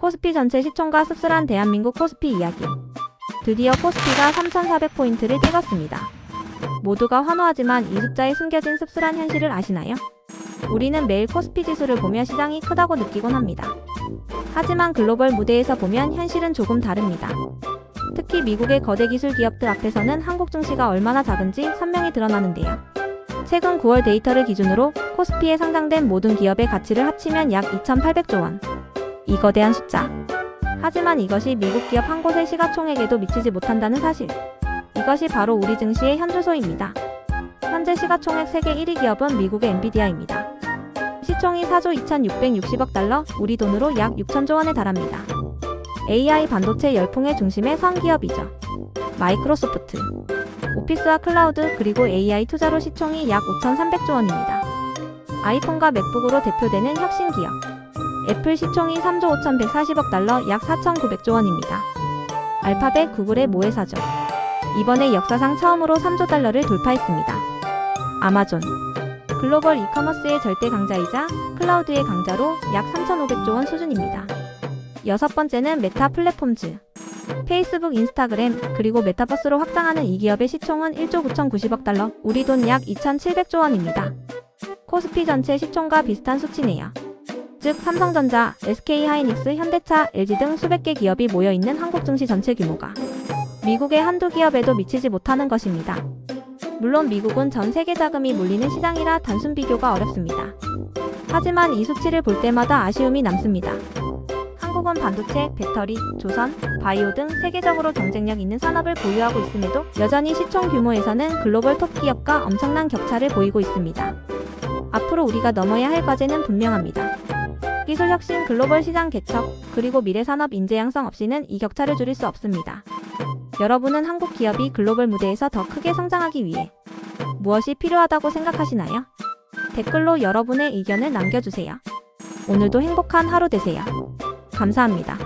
코스피 전체 시총과 씁쓸한 대한민국 코스피 이야기. 드디어 코스피가 3,400포인트를 찍었습니다. 모두가 환호하지만 이 숫자에 숨겨진 씁쓸한 현실을 아시나요? 우리는 매일 코스피 지수를 보며 시장이 크다고 느끼곤 합니다. 하지만 글로벌 무대에서 보면 현실은 조금 다릅니다. 특히 미국의 거대 기술 기업들 앞에서는 한국 증시가 얼마나 작은지 선명히 드러나는데요. 최근 9월 데이터를 기준으로 코스피에 상장된 모든 기업의 가치를 합치면 약 2,800조 원. 이 거대한 숫자. 하지만 이것이 미국 기업 한 곳의 시가총액에도 미치지 못한다는 사실. 이것이 바로 우리 증시의 현주소입니다. 현재 시가총액 세계 1위 기업은 미국의 엔비디아입니다. 시총이 4조 2,660억 달러, 우리 돈으로 약 6천조 원에 달합니다. AI 반도체 열풍의 중심의 선기업이죠. 마이크로소프트. 오피스와 클라우드 그리고 AI 투자로 시총이 약 5,300조 원입니다. 아이폰과 맥북으로 대표되는 혁신 기업. 애플 시총이 3조 5,140억 달러 약 4,900조 원입니다. 알파벳 구글의 모회사죠. 이번에 역사상 처음으로 3조 달러를 돌파했습니다. 아마존. 글로벌 이커머스의 절대 강자이자 클라우드의 강자로 약 3,500조 원 수준입니다. 여섯 번째는 메타 플랫폼즈. 페이스북, 인스타그램, 그리고 메타버스로 확장하는 이 기업의 시총은 1조 9,090억 달러, 우리 돈 약 2,700조 원입니다. 코스피 전체 시총과 비슷한 수치네요. 즉 삼성전자, SK하이닉스, 현대차, LG 등 수백 개 기업이 모여 있는 한국 증시 전체 규모가 미국의 한두 기업에도 미치지 못하는 것입니다. 물론 미국은 전 세계 자금이 몰리는 시장이라 단순 비교가 어렵습니다. 하지만 이 수치를 볼 때마다 아쉬움이 남습니다. 한국은 반도체, 배터리, 조선, 바이오 등 세계적으로 경쟁력 있는 산업을 보유하고 있음에도 여전히 시총 규모에서는 글로벌 톱 기업과 엄청난 격차를 보이고 있습니다. 앞으로 우리가 넘어야 할 과제는 분명합니다. 기술 혁신, 글로벌 시장 개척, 그리고 미래 산업 인재 양성 없이는 이 격차를 줄일 수 없습니다. 여러분은 한국 기업이 글로벌 무대에서 더 크게 성장하기 위해 무엇이 필요하다고 생각하시나요? 댓글로 여러분의 의견을 남겨주세요. 오늘도 행복한 하루 되세요. 감사합니다.